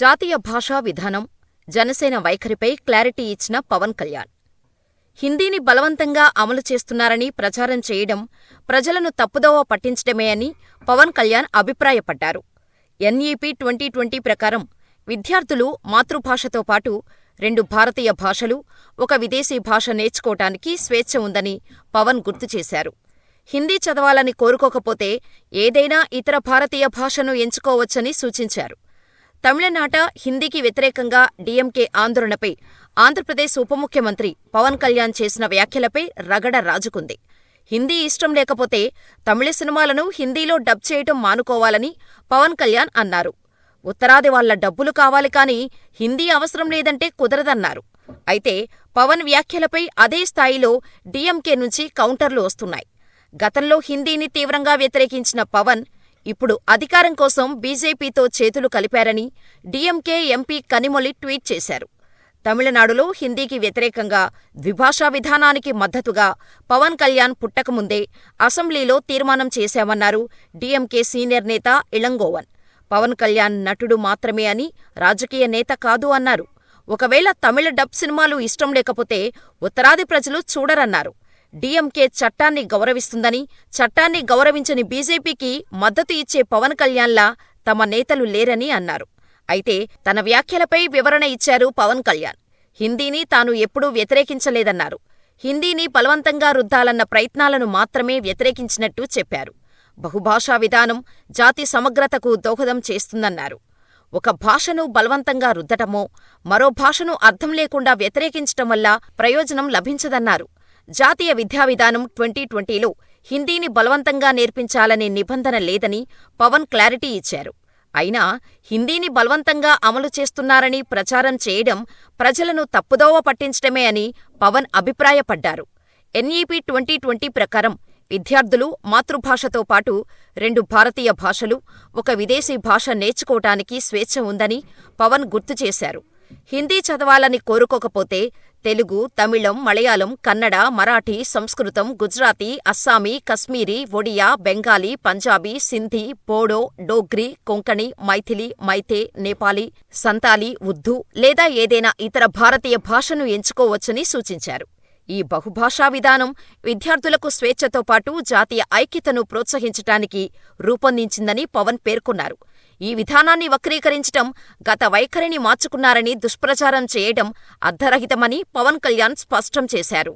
జాతీయ భాషా విధానం, జనసేన వైఖరిపై క్లారిటీ ఇచ్చిన పవన్ కళ్యాణ్. హిందీని బలవంతంగా అమలు చేస్తున్నారని ప్రచారం చేయడం ప్రజలను తప్పుదోవ పట్టించడమే అని పవన్ కళ్యాణ్ అభిప్రాయపడ్డారు. ఎన్ఈపీ ట్వంటీ ట్వంటీ ప్రకారం విద్యార్థులు మాతృభాషతో పాటు రెండు భారతీయ భాషలు, ఒక విదేశీ భాష నేర్చుకోటానికి స్వేచ్ఛ ఉందని పవన్ గుర్తుచేశారు. హిందీ చదవాలని కోరుకోకపోతే ఏదైనా ఇతర భారతీయ భాషను ఎంచుకోవచ్చని సూచించారు. తమిళనాట హిందీకి వ్యతిరేకంగా డీఎంకే ఆందోళనపై ఆంధ్రప్రదేశ్ ఉప ముఖ్యమంత్రి పవన్ కళ్యాణ్ చేసిన వ్యాఖ్యలపై రగడ రాజుకుంది. హిందీ ఇష్టం లేకపోతే తమిళ సినిమాలను హిందీలో డబ్ చేయటం మానుకోవాలని పవన్ కళ్యాణ్ అన్నారు. ఉత్తరాది వాళ్ళ డబ్బులు కావాలి కాని హిందీ అవసరం లేదంటే కుదరదన్నారు. అయితే పవన్ వ్యాఖ్యలపై అదే స్థాయిలో డీఎంకే నుంచి కౌంటర్లు వస్తున్నాయి. గతంలో హిందీని తీవ్రంగా వ్యతిరేకించిన పవన్ ఇప్పుడు అధికారం కోసం బీజేపీతో చేతులు కలిపారని డీఎంకే ఎంపీ కనిమొళి ట్వీట్ చేశారు. తమిళనాడులో హిందీకి వ్యతిరేకంగా ద్విభాషా విధానానికి మద్దతుగా పవన్ కళ్యాణ్ పుట్టకముందే అసెంబ్లీలో తీర్మానం చేశామన్నారు డీఎంకే సీనియర్ నేత ఇళంగోవన్. పవన్ కళ్యాణ్ నటుడు మాత్రమే అని, రాజకీయ నేత కాదు అన్నారు. ఒకవేళ తమిళ డబ్ సినిమాలు ఇష్టం లేకపోతే ఉత్తరాది ప్రజలు చూడరన్నారు. డీఎంకే చట్టాన్ని గౌరవిస్తుందని, చట్టాన్ని గౌరవించని బీజేపీకి మద్దతు ఇచ్చే పవన్ కళ్యాణ్లా తమ నేతలు లేరని అన్నారు. అయితే తన వ్యాఖ్యలపై వివరణ ఇచ్చారు పవన్ కళ్యాణ్. హిందీని తాను ఎప్పుడూ వ్యతిరేకించలేదన్నారు. హిందీని బలవంతంగా రుద్దాలన్న ప్రయత్నాలను మాత్రమే వ్యతిరేకించినట్టు చెప్పారు. బహుభాషా విధానం జాతి సమగ్రతకు దోహదం చేస్తుందన్నారు. ఒక భాషను బలవంతంగా రుద్దటమో, మరో భాషను అర్థం లేకుండా వ్యతిరేకించటం వల్ల ప్రయోజనం లభించదన్నారు. జాతీయ విద్యా విధానం ట్వంటీ ట్వంటీలో హిందీని బలవంతంగా నేర్పించాలనే నిబంధన లేదని పవన్ క్లారిటీ ఇచ్చారు. అయినా హిందీని బలవంతంగా అమలు చేస్తున్నారని ప్రచారం చేయడం ప్రజలను తప్పుదోవ పట్టించడమే అని పవన్ అభిప్రాయపడ్డారు. ఎన్ఈపీ ట్వంటీ ట్వంటీ ప్రకారం విద్యార్థులు మాతృభాషతో పాటు రెండు భారతీయ భాషలు, ఒక విదేశీ భాష నేర్చుకోటానికి స్వేచ్ఛ ఉందని పవన్ గుర్తుచేశారు. హిందీ చదవాలని కోరుకోకపోతే తెలుగు, తమిళం, మలయాళం, కన్నడ, మరాఠీ, సంస్కృతం, గుజరాతీ, అస్సామీ, కశ్మీరీ, ఒడియా, బెంగాలీ, పంజాబీ, సింధీ, బోడో, డోగ్రీ, కొంకణి, మైథిలి, మైతే, నేపాలీ, సంతాలీ, ఉర్దూ లేదా ఏదైనా ఇతర భారతీయ భాషను ఎంచుకోవచ్చని సూచించారు. ఈ బహుభాషా విధానం విద్యార్థులకు స్వేచ్ఛతో పాటు జాతీయ ఐక్యతను ప్రోత్సహించటానికి రూపొందించిందని పవన్ పేర్కొన్నారు. ఈ విధానాన్ని వక్రీకరించటం, గత వైఖరిని మార్చుకున్నారని దుష్ప్రచారం చేయడం అర్థరహితమని పవన్ కళ్యాణ్ స్పష్టం చేశారు.